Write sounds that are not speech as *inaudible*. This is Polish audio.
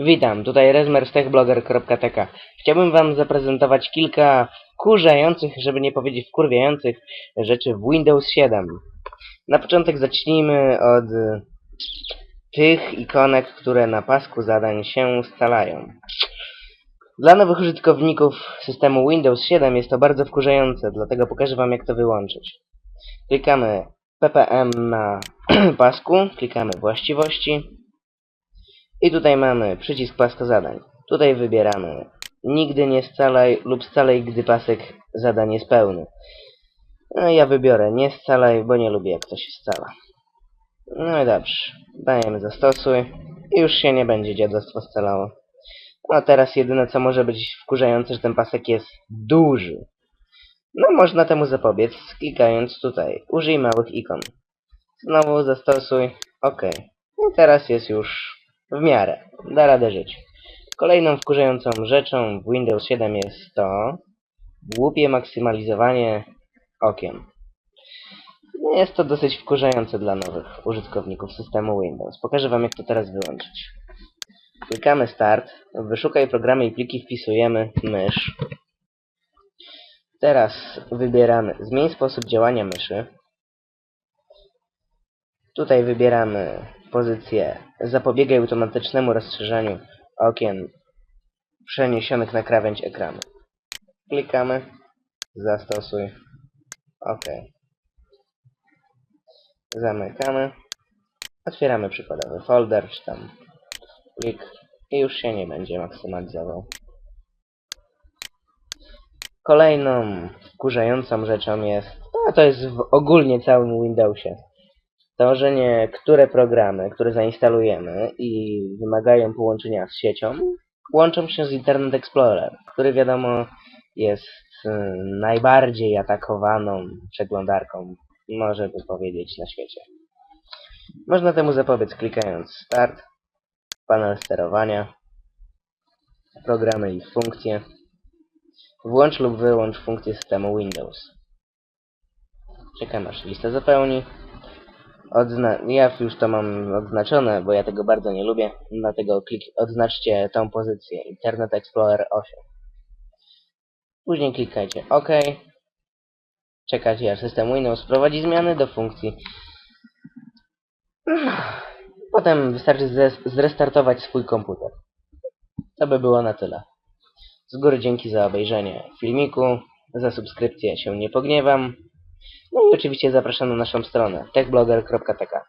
Witam, tutaj Rezmer z techblogger.tk. Chciałbym Wam zaprezentować kilka kurzających, żeby nie powiedzieć wkurwiających rzeczy w Windows 7. Na początek zacznijmy od tych ikonek, które na pasku zadań się scalają. Dla nowych użytkowników systemu Windows 7 jest to bardzo wkurzające, dlatego pokażę Wam jak to wyłączyć. Klikamy ppm na *clears throat* pasku, klikamy właściwości, i tutaj mamy przycisk paska zadań. Tutaj wybieramy nigdy nie scalaj lub scalaj, gdy pasek zadań jest pełny. No ja wybiorę nie scalaj, bo nie lubię jak to się scala. No i dobrze. Dajemy zastosuj i już się nie będzie dziadostwo scalało. No teraz jedyne co może być wkurzające, że ten pasek jest duży. No można temu zapobiec klikając tutaj. Użyj małych ikon. Znowu zastosuj. OK. I teraz jest już w miarę. Da radę żyć. Kolejną wkurzającą rzeczą w Windows 7 jest to głupie maksymalizowanie okien. Jest to dosyć wkurzające dla nowych użytkowników systemu Windows. Pokażę Wam jak to teraz wyłączyć. Klikamy Start, wyszukaj programy i pliki wpisujemy mysz. Teraz wybieramy zmień sposób działania myszy. Tutaj wybieramy pozycję zapobiegaj automatycznemu rozszerzaniu okien przeniesionych na krawędź ekranu. Klikamy, zastosuj, OK. Zamykamy, otwieramy przykładowy folder, czy tam plik i już się nie będzie maksymalizował. Kolejną wkurzającą rzeczą jest, a to jest w ogólnie całym Windowsie, to, że niektóre programy, które zainstalujemy i wymagają połączenia z siecią, łączą się z Internet Explorer, który wiadomo jest y, najbardziej atakowaną przeglądarką, może by powiedzieć, na świecie. Można temu zapobiec klikając Start, panel sterowania, programy i funkcje, włącz lub wyłącz funkcje systemu Windows. Czekam aż lista zapełni. Odzna ja już to mam odznaczone, bo ja tego bardzo nie lubię, dlatego klik odznaczcie tą pozycję Internet Explorer 8. Później klikajcie OK. Czekacie aż system Windows wprowadzi zmiany do funkcji. *sighs* Potem wystarczy zres- zrestartować swój komputer. To by było na tyle. Z góry dzięki za obejrzenie filmiku. Za subskrypcję się nie pogniewam. No i oczywiście zapraszam na naszą stronę techblogger.tk